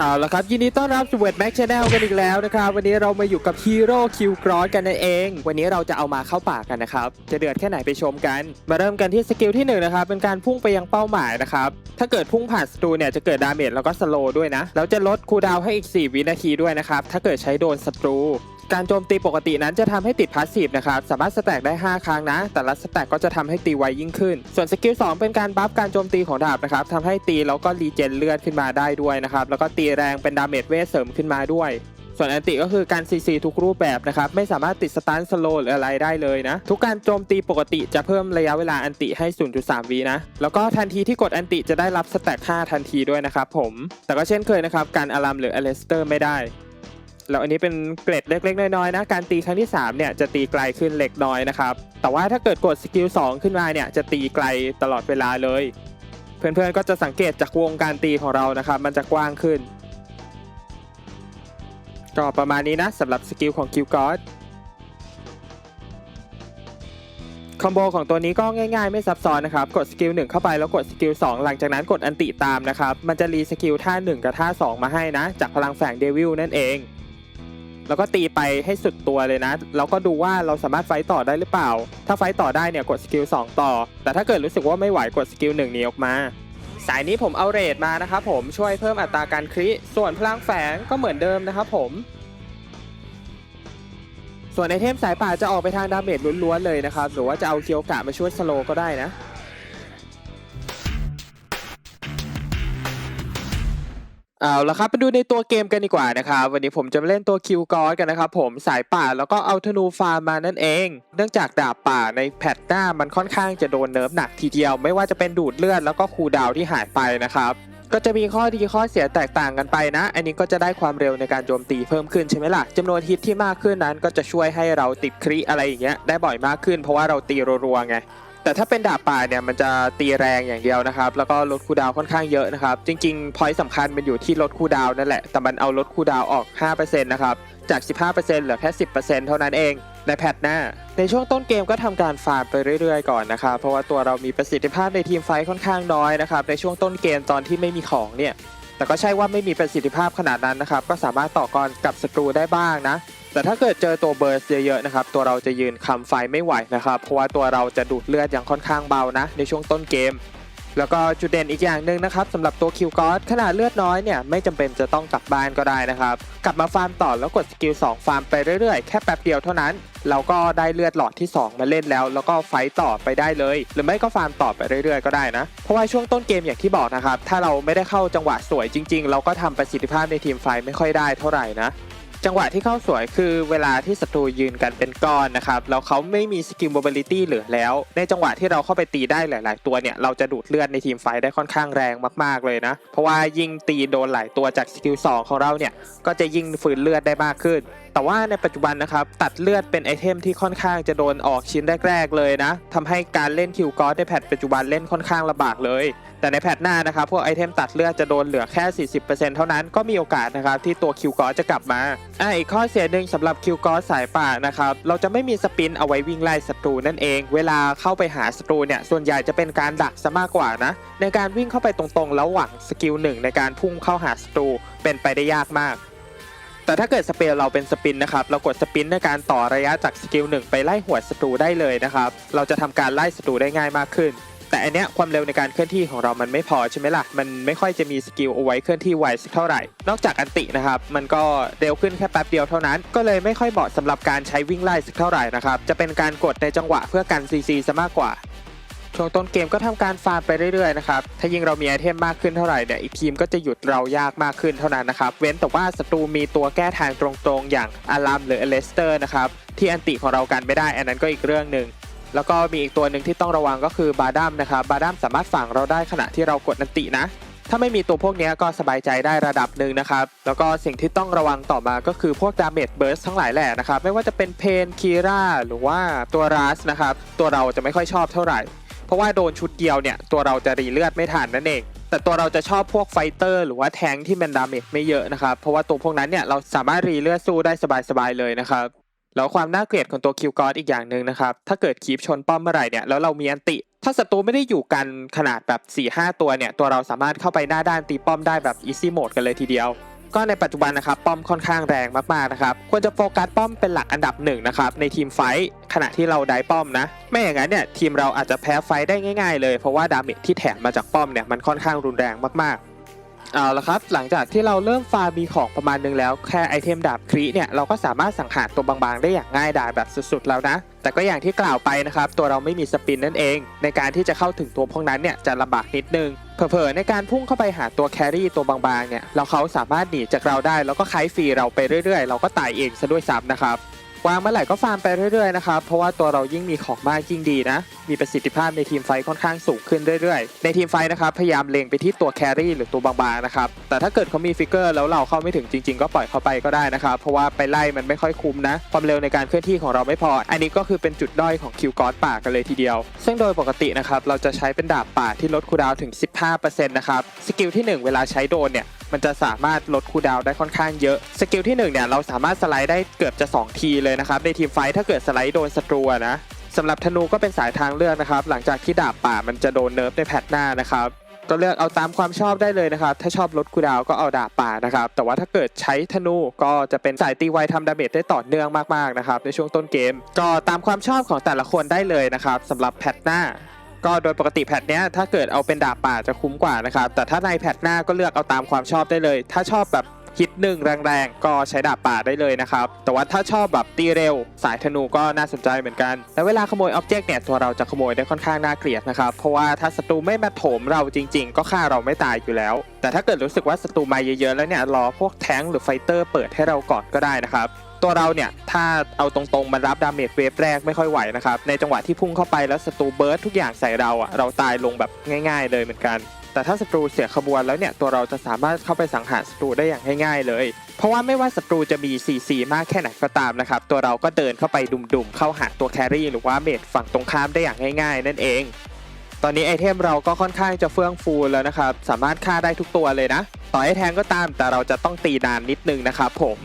เอาละครับยินดีต้อนรับสู่เวทแม็กชาแนลกันอีกแล้วนะครับวันนี้เรามาอยู่กับฮีโร่คิวกรอสกันนั่นเอง วันนี้เราจะเอามาเข้าปากกันนะครับ จะเดือดแค่ไหนไปชมกัน มาเริ่มกันที่สกิลที่หนึ่งนะครับเป็นการพุ่งไปยังเป้าหมายนะครับถ้าเกิดพุ่งผ่านศัตรูเนี่ยจะเกิดดาเมจแล้วก็สโลด้วยนะแล้วจะลดคูลดาวให้อีก 4 วินาทีด้วยนะครับถ้าเกิดใช้โดนศัตรู การโจมตีปกตินั้นจะทำให้ติดพาสซีฟนะครับ สามารถสแต็กได้ 5 ครั้งนะ แต่ละสแต็กก็จะทำให้ตีไวยิ่งขึ้น ส่วนสกิล2เป็นการบัฟการโจมตีของดาบนะครับทำให้ตีแล้วก็รีเจนเลือดขึ้นมาได้ด้วยนะครับ แล้วก็ตีแรงเป็นดาเมจเวทเสริมขึ้นมาด้วย ส่วนอันติก็คือการซีซีทุกรูปแบบนะครับ ไม่สามารถติดสตันสโลหรืออะไรได้เลยนะ ทุกการโจมตีปกติจะเพิ่มระยะเวลาอันติให้ 0.3วินะ แล้วก็ทันทีที่กดอันติจะได้รับสแต็ก5ทันทีด้วยนะครับผม แต่ก็เช่นเคยนะครับการอารัมหรืออเลสเตอร์ไม่ได้ แล้วอันนี้เป็นเกรดเล็ก ๆ น้อยๆนะ การตีครั้งที่ 3 เนี่ยจะตีไกลขึ้นเล็กน้อยนะครับ แต่ว่าถ้าเกิดกดสกิล2ขึ้นมาเนี่ยจะตีไกลตลอดเวลาเลย เพื่อนๆก็จะสังเกตจากวงการตีของเรานะครับ มันจะกว้างขึ้น ก็ประมาณนี้นะสำหรับสกิลของคิวกอสคอมโบของตัวนี้ก็ง่ายๆ ไม่ซับซ้อนนะครับ กดสกิล1เข้าไปแล้วกดสกิล2หลังจากนั้นกดอันติตามนะครับ มันจะรีสกิลท่า 1 กับท่า 2 มาให้นะ จากพลังแฝงเดวิลนั่นเอง แล้วก็ตีไปให้สุดตัวเลยนะ แล้วก็ดูว่าเราสามารถไฟต่อได้หรือเปล่า ถ้าไฟต่อได้เนี่ยกดสกิล2ต่อ แต่ถ้าเกิดรู้สึกว่าไม่ไหวกดสกิล1หนีออกมา สายนี้ผมเอาเรทมานะครับผมช่วยเพิ่มอัตราการคริส่วนพลังแฝงก็เหมือนเดิมนะครับผม ส่วนไอเทมสายป่าจะออกไปทางดาเมจล้วนๆเลยนะครับ หรือว่าจะเอาเคียวกะมาช่วยสโลก็ได้นะ เอาละครับไปดูในตัวเกมกันดีกว่านะครับวันนี้ผมจะมาเล่นตัวคิวกอสกันนะครับผมสายป่าแล้วก็เอาธนูฟาร์มมานั่นเอง เนื่องจากดาบป่าในแพทหน้ามันค่อนข้างจะโดนเนิร์ฟหนักทีเดียว ไม่ว่าจะเป็นดูดเลือดแล้วก็คูดาวที่หายไปนะครับก็จะมีข้อดีข้อเสียแตกต่างกันไปนะ อันนี้ก็จะได้ความเร็วในการโจมตีเพิ่มขึ้นใช่ไหมล่ะจำนวนฮิตที่มากขึ้นนั้นก็จะช่วยให้เราติดคริอะไรอย่างเงี้ยได้บ่อยมากขึ้น เพราะว่าเราตีรัวๆไง แต่ถ้าเป็นดาบป่าเนี่ยมันจะตีแรงอย่างเดียวนะครับ แล้วก็ลดคูดาวค่อนข้างเยอะนะครับ จริงๆพอยต์สำคัญมันอยู่ที่ลดคูดาวนั่นแหละ แต่มันเอาลดคูดาวออก 5%นะครับ จาก 15%เหลือแค่ 10%เท่านั้นเองในแพทหน้า ในช่วงต้นเกมก็ทำการฟาร์มไปเรื่อยๆก่อนนะครับ เพราะว่าตัวเรามีประสิทธิภาพในทีมไฟค่อนข้างน้อยนะครับ ในช่วงต้นเกมตอนที่ไม่มีของเนี่ย แต่ก็ใช่ว่าไม่มีประสิทธิภาพขนาดนั้นนะครับ ก็สามารถต่อกรกับศัตรูได้บ้างนะ แต่ถ้าเกิดเจอตัวเบิร์สเยอะๆนะครับตัวเราจะยืนคำไฟไม่ไหวนะครับเพราะว่าตัวเราจะดูดเลือดอย่างค่อนข้างเบานะ ในช่วงต้นเกม แล้วก็จุดเด่นอีกอย่างหนึ่งนะครับสำหรับตัวคิวกอสขนาดเลือดน้อยเนี่ยไม่จำเป็นจะต้องกลับบ้านก็ได้นะครับ กลับมาฟาร์มต่อแล้วกดสกิล2ฟาร์มไปเรื่อยๆ แค่แป๊บเดียวเท่านั้น เราก็ได้เลือดหลอดที่ 2 มาเล่นแล้ว แล้วก็ไฟต่อไปได้เลย หรือไม่ก็ฟาร์มต่อไปเรื่อยๆก็ได้นะเพราะว่าช่วงต้นเกมอย่างที่บอกนะครับถ้าเราไม่ได้เข้าจังหวะสวยจริง ๆ เราก็ทำประสิทธิภาพในทีมไฟไม่ค่อยได้เท่าไหร่นะ จังหวะที่เข้าสวยคือเวลาที่ศัตรูยืนกันเป็นก้อนนะครับแล้วเขาไม่มีสกิลโมบิลิตี้เหลือแล้ว ในจังหวะที่เราเข้าไปตีได้หลาย ๆ ตัวเนี่ยเราจะดูดเลือดในทีมไฟได้ค่อนข้างแรงมาก ๆ เลยนะ เพราะว่ายิ่งตีโดนหลายตัวจากสกิล2ของเราเนี่ยก็จะยิ่งฝืนเลือดได้มากขึ้น แต่ว่าในปัจจุบันนะครับตัดเลือดเป็นไอเทมที่ค่อนข้างจะโดนออกชิ้นแรก ๆ เลยนะทำให้การเล่นคิวกอสในแพทปัจจุบันเล่นค่อนข้างลำบากเลยแต่ในแพทหน้านะครับพวกไอเทมตัดเลือดจะโดนเหลือแค่ 40%เท่านั้นก็มีโอกาสนะครับที่ตัวคิวกอจะกลับมาอ่าอีกข้อเสียหนึ่งสำหรับคิวกอสายป่านะครับเราจะไม่มีสปินเอาไว้วิ่งไล่ศัตรูนั่นเอง เวลาเข้าไปหาศัตรูเนี่ยส่วนใหญ่จะเป็นการดักซะมากกว่านะในการวิ่งเข้าไปตรงๆ แล้วหวังสกิลหนึ่งในการพุ่งเข้าหาศัตรูเป็นไปได้ยากมากแต่ถ้าเกิดสเปลเราเป็นสปินนะครับ เรากดสปินในการต่อระยะจากสกิลหนึ่งไปไล่หัวศัตรูได้เลยนะครับ เราจะทำการไล่ศัตรูได้ง่ายมากขึ้น แต่อันเนี้ยความเร็วในการเคลื่อนที่ของเรามันไม่พอใช่ไหมล่ะ มันไม่ค่อยจะมีสกิลเอาไว้เคลื่อนที่ไวสักเท่าไหร่ นอกจากอันตินะครับ มันก็เร็วขึ้นแค่แป๊บเดียวเท่านั้น ก็เลยไม่ค่อยเหมาะสำหรับการใช้วิ่งไล่สักเท่าไหร่นะครับ จะเป็นการกดในจังหวะเพื่อกันซีซีซะมากกว่า ช่วงต้นเกมก็ทำการฟาร์มไปเรื่อยๆนะครับ ถ้ายิ่งเรามีไอเทมมากขึ้นเท่าไหร่เนี่ย อีกทีมก็จะหยุดเรายากมากขึ้นเท่านั้นนะครับ เว้นแต่ว่าศัตรูมีตัวแก้ทางตรงๆ อย่างอารัมหรืออเลสเตอร์นะครับ ที่อันติของเรากันไม่ได้ อันนั้นก็อีกเรื่องหนึ่ง แล้วก็มีอีกตัวหนึ่งที่ต้องระวังก็คือบาดัมนะครับบาดัมสามารถฝังเราได้ขณะที่เรากดอันตินะ ถ้าไม่มีตัวพวกนี้ก็สบายใจได้ระดับหนึ่งนะครับ แล้วก็สิ่งที่ต้องระวังต่อมาก็คือพวกดาเมจเบิร์สทั้งหลายแหละนะครับ ไม่ว่าจะเป็นเพนคีราหรือว่าตัวรัสนะครับ ตัวเราจะไม่ค่อยชอบเท่าไหร่ เพราะว่าโดนชุดเดียวเนี่ยตัวเราจะรีเลือดไม่ทันนั่นเองแต่ตัวเราจะชอบพวกไฟเตอร์หรือว่าแทงที่มันดาเมจไม่เยอะนะครับ เพราะว่าตัวพวกนั้นเนี่ยเราสามารถรีเลือดสู้ได้สบายๆเลยนะครับ แล้วความน่าเกลียดของตัวคิวกอสอีกอย่างหนึ่งนะครับ ถ้าเกิดคีปชนป้อมเมื่อไหร่เนี่ยแล้วเรามีอันติ ถ้าศัตรูไม่ได้อยู่กันขนาดแบบ4ี่ห้าตัวเนี่ย ตัวเราสามารถเข้าไปหน้าด้านตีป้อมได้แบบ easy mode กันเลยทีเดียว ก็ในปัจจุบันนะครับ ป้อมค่อนข้างแรงมากๆนะครับ ควรจะโฟกัสป้อมเป็นหลักอันดับหนึ่งนะครับในทีมไฟท์ขณะที่เราได้ป้อมนะ ไม่อย่างนั้นเนี่ยทีมเราอาจจะแพ้ไฟท์ได้ง่าย ๆ เลยเพราะว่าดาเมจที่แถมมาจากป้อมเนี่ยมันค่อนข้างรุนแรงมากๆ เอาละครับ หลังจากที่เราเริ่มฟาร์มมีของประมาณนึงแล้ว แค่ไอเทมดาบครีเนี่ย เราก็สามารถสังหารตัวบางๆ ได้อย่างง่ายดายแบบสุดๆแล้วนะ แต่ก็อย่างที่กล่าวไปนะครับ ตัวเราไม่มีสปินนั่นเอง ในการที่จะเข้าถึงตัวพวกนั้นเนี่ยจะลำบากนิดนึง เผลอๆในการพุ่งเข้าไปหาตัวแครี่ตัวบางๆเนี่ย เราเขาสามารถหนีจากเราได้ แล้วก็คายฟรีเราไปเรื่อยๆ เราก็ตายเองซะด้วยซ้ำนะครับ วางเมื่อไหร่ก็ฟาร์มไปเรื่อยๆนะครับเพราะว่าตัวเรายิ่งมีของมากยิ่งดีนะ มีประสิทธิภาพในทีมไฟค่อนข้างสูงขึ้นเรื่อยๆ ในทีมไฟนะครับพยายามเล็งไปที่ตัวแครี่หรือตัวบางๆนะครับแต่ถ้าเกิดเขามีฟิกเกอร์แล้วเราเข้าไม่ถึงจริง ๆ ก็ปล่อยเขาไปก็ได้นะครับเพราะว่าไปไล่มันไม่ค่อยคุ้มนะ ความเร็วในการเคลื่อนที่ของเราไม่พอ อันนี้ก็คือเป็นจุดด้อยของคิวกอสป่ากันเลยทีเดียว ซึ่งโดยปกตินะครับเราจะใช้เป็นดาบป่าที่ลดคูดาวถึง 15%นะครับสกิลที่หนึ่งเวลาใช้โดนเนี่ยมันจะสามารถลดคูดาวได้ค่อนข้างเยอะสกิลที่1เนี่ยเราสามารถสไลด์ได้เกือบจะ 2 ทีเลยเลยนะครับในทีมไฟท์ถ้าเกิดสไลด์โดนศัตรูนะสำหรับธนูก็เป็นสายทางเลือกนะครับ หลังจากที่ดาบป่ามันจะโดนเนิร์ฟในแพทหน้านะครับก็เลือกเอาตามความชอบได้เลยนะครับ ถ้าชอบลดคูดาวก็เอาดาบป่านะครับ แต่ว่าถ้าเกิดใช้ธนูก็จะเป็นสายตีไวทำดาเมจได้ต่อเนื่องมากๆนะครับ ในช่วงต้นเกม ก็ตามความชอบของแต่ละคนได้เลยนะครับสำหรับแพทหน้า ก็โดยปกติแพทเนี้ยถ้าเกิดเอาเป็นดาบป่าจะคุ้มกว่านะครับ แต่ถ้าในแพทหน้าก็เลือกเอาตามความชอบได้เลย ถ้าชอบแบบ ฮิตหนึ่งแรงๆ ก็ใช้ดาบป่าได้เลยนะครับ แต่ว่าถ้าชอบแบบตีเร็ว สายธนูก็น่าสนใจเหมือนกันแล้วเวลาขโมยอ็อบเจกต์เนี่ย ตัวเราจะขโมยได้ค่อนข้างน่าเกลียดนะครับ เพราะว่าถ้าศัตรูไม่มาโถมเราจริง ๆ ก็ฆ่าเราไม่ตายอยู่แล้ว แต่ถ้าเกิดรู้สึกว่าศัตรูมาเยอะๆ แล้วเนี่ย รอพวกแท้งหรือไฟเตอร์เปิดให้เราก่อนก็ได้นะครับตัวเราเนี่ย ถ้าเอาตรงๆ มันรับดาเมจเวฟแรกไม่ค่อยไหวนะครับ ในจังหวะที่พุ่งเข้าไปแล้วศัตรูเบิร์ดทุกอย่างใส่เราอะเราตายลงแบบง่ายๆเลยเหมือนกัน แต่ถ้าศัตรูเสียขบวนแล้วเนี่ยตัวเราจะสามารถเข้าไปสังหารศัตรูได้อย่างง่ายๆเลย เพราะว่าไม่ว่าศัตรูจะมี CC มากแค่ไหนก็ตามนะครับตัวเราก็เดินเข้าไปดุ่มๆเข้าหาตัวแครี่หรือว่าเมจฝั่งตรงข้ามได้อย่างง่าย ๆ นั่นเอง ตอนนี้ไอเทมเราก็ค่อนข้างจะเฟื่องฟูแล้วนะครับสามารถฆ่าได้ทุกตัวเลยนะ ต่อให้แทงก็ตามแต่เราจะต้องตีนานนิดนึงนะครับผม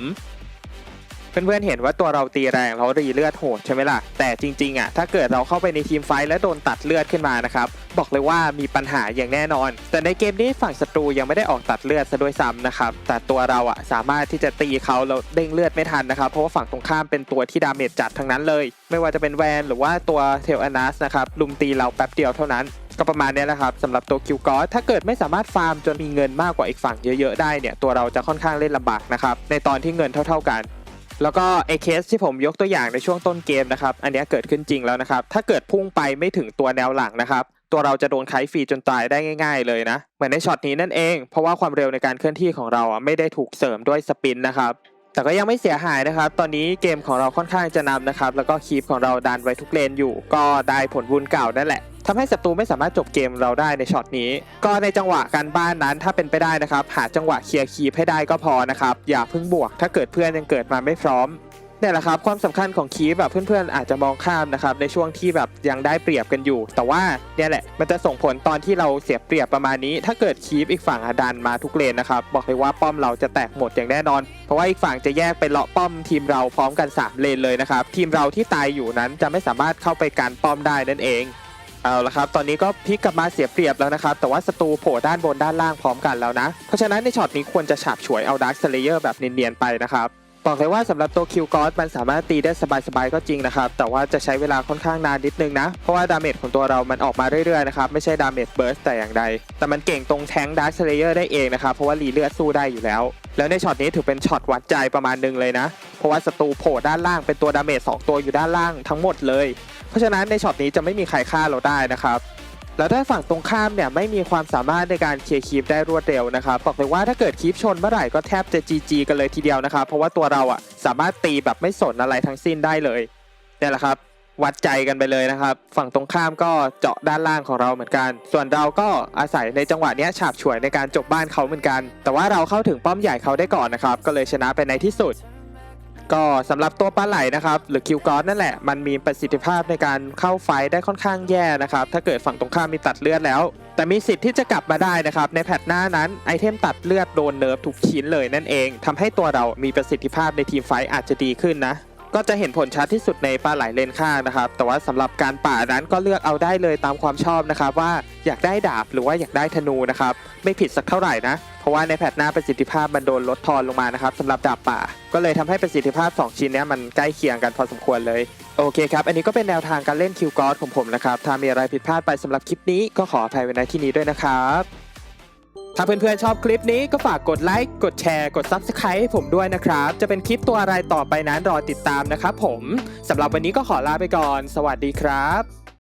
เพื่อนๆเห็นว่าตัวเราตีแรงแล้วรีเลือดโหดใช่ไหมล่ะ แต่จริงๆอะถ้าเกิดเราเข้าไปในทีมไฟท์และโดนตัดเลือดขึ้นมานะครับ บอกเลยว่ามีปัญหาอย่างแน่นอน แต่ในเกมนี้ฝั่งศัตรูยังไม่ได้ออกตัดเลือดซะด้วยซ้ำนะครับ แต่ตัวเราอะสามารถที่จะตีเขาแล้วเด้งเลือดไม่ทันนะครับ เพราะว่าฝั่งตรงข้ามเป็นตัวที่ดาเมจจัดทั้งนั้นเลย ไม่ว่าจะเป็นแวนหรือว่าตัวเทลอนัสนะครับลุมตีเราแป๊บเดียวเท่านั้นก็ประมาณนี้แหละครับสำหรับตัวคิวกอสถ้าเกิดไม่สามารถฟาร์มจนมีเงินมากกว่าอีกฝั่งเยอะๆได้เนี่ยตัวเราจะค่อนข้างเล่นลำบากนะครับในตอนที่เงินเท่า ๆกัน แล้วก็ไอเคสที่ผมยกตัวอย่างในช่วงต้นเกมนะครับ อันนี้เกิดขึ้นจริงแล้วนะครับ ถ้าเกิดพุ่งไปไม่ถึงตัวแนวหลังนะครับ ตัวเราจะโดนไคฟรีจนตายได้ง่าย ๆ เลยนะ เหมือนในช็อตนี้นั่นเอง เพราะว่าความเร็วในการเคลื่อนที่ของเราอะไม่ได้ถูกเสริมด้วยสปินนะครับแต่ก็ยังไม่เสียหายนะครับ ตอนนี้เกมของเราค่อนข้างจะนำนะครับ แล้วก็คีปของเราดันไว้ทุกเลนอยู่ ก็ได้ผลบุญเก่านั่นแหละ ทำให้ศัตรูไม่สามารถจบเกมเราได้ในช็อตนี้ ก็ในจังหวะการบ้านนั้นถ้าเป็นไปได้นะครับ หาจังหวะเคลียร์คีปให้ได้ก็พอนะครับ อย่าเพิ่งบวก ถ้าเกิดเพื่อนยังเกิดมาไม่พร้อมนี่ยแหละครับความสำคัญของคีปแบบเพื่อนๆอาจจะมองข้ามนะครับในช่วงที่แบบยังได้เปรียบกันอยู่ แต่ว่าเนี่ยแหละมันจะส่งผลตอนที่เราเสียเปรียบประมาณนี้ ถ้าเกิดคีปอีกฝั่งดันมาทุกเลนนะครับบอกเลยว่าป้อมเราจะแตกหมดอย่างแน่นอน เพราะว่าอีกฝั่งจะแยกไปเลาะป้อมทีมเราพร้อมกัน 3 เลนเลยนะครับทีมเราที่ตายอยู่นั้นจะไม่สามารถเข้าไปการป้อมได้นั่นเอง เอาละครับ ตอนนี้ก็พลิกกลับมาเสียเปรียบแล้วนะครับ แต่ว่าศัตรูโผล่ด้านบนด้านล่างพร้อมกันแล้วนะ เพราะฉะนั้นในช็อตนี้ควรจะฉาบฉวยเอาดาร์คสเลเยอร์แบบเนียนๆไปนะครับ บอกเลยว่าสำหรับตัวคิวกอสมันสามารถตีได้สบายๆก็จริงนะครับ แต่ว่าจะใช้เวลาค่อนข้างนานนิดนึงนะ เพราะว่าดาเมจของตัวเรามันออกมาเรื่อยๆนะครับ ไม่ใช่ดาเมจเบิร์สแต่อย่างใด แต่มันเก่งตรงแทงดาร์คสเลเยอร์ได้เองนะครับ เพราะว่ารีเลือดสู้ได้อยู่แล้ว แล้วในช็อตนี้ถือเป็นช็อตวัดใจประมาณนึงเลยนะ เพราะว่าศัตรูโผล่ด้านล่างเป็นตัวดาเมจสองตัวอยู่ด้านล่างทั้งหมดเลย เพราะฉะนั้นในช็อตนี้จะไม่มีใครฆ่าเราได้นะครับแล้วถ้าฝั่งตรงข้ามเนี่ยไม่มีความสามารถในการเคลียร์คีปได้รวดเร็วนะครับบอกเลยว่าถ้าเกิดคีปชนเมื่อไหร่ก็แทบจะ GG กันเลยทีเดียวนะครับเพราะว่าตัวเราอะสามารถตีแบบไม่สนอะไรทั้งสิ้นได้เลยเนี่ยแหละครับ วัดใจกันไปเลยนะครับ ฝั่งตรงข้ามก็เจาะด้านล่างของเราเหมือนกัน ส่วนเราก็อาศัยในจังหวะนี้ฉาบฉวยในการจบบ้านเขาเหมือนกัน แต่ว่าเราเข้าถึงป้อมใหญ่เขาได้ก่อนนะครับก็เลยชนะไปในที่สุด ก็สำหรับตัวปลาไหลนะครับหรือคิวกอสนั่นแหละมันมีประสิทธิภาพในการเข้าไฟได้ค่อนข้างแย่นะครับถ้าเกิดฝั่งตรงข้ามมีตัดเลือดแล้ว แต่มีสิทธิ์ที่จะกลับมาได้นะครับในแพทหน้านั้นไอเทมตัดเลือดโดนเนิร์ฟทุกชิ้นเลยนั่นเองทำให้ตัวเรามีประสิทธิภาพในทีมไฟอาจจะดีขึ้นนะ ก็จะเห็นผลชัดที่สุดในปลาไหลเลนข้างนะครับ แต่ว่าสำหรับการป่านั้นก็เลือกเอาได้เลยตามความชอบนะครับ ว่าอยากได้ดาบหรือว่าอยากได้ธนูนะครับ ไม่ผิดสักเท่าไหร่นะ เพราะว่าในแพทหน้าประสิทธิภาพมันโดนลดทอนลงมานะครับสำหรับดาบป่า ก็เลยทำให้ประสิทธิภาพ 2 ชิ้นนี้มันใกล้เคียงกันพอสมควรเลยโอเคครับอันนี้ก็เป็นแนวทางการเล่นคิวกอสของผมนะครับถ้ามีอะไรผิดพลาดไปสำหรับคลิปนี้ก็ขออภัยไว้ในที่นี้ด้วยนะครับ ถ้าเพื่อนๆชอบคลิปนี้ก็ฝากกดไลค์ กดแชร์ กด Subscribe ให้ผมด้วยนะครับ จะเป็นคลิปตัวอะไรต่อไปนั้นรอติดตามนะครับผม สำหรับวันนี้ก็ขอลาไปก่อน สวัสดีครับ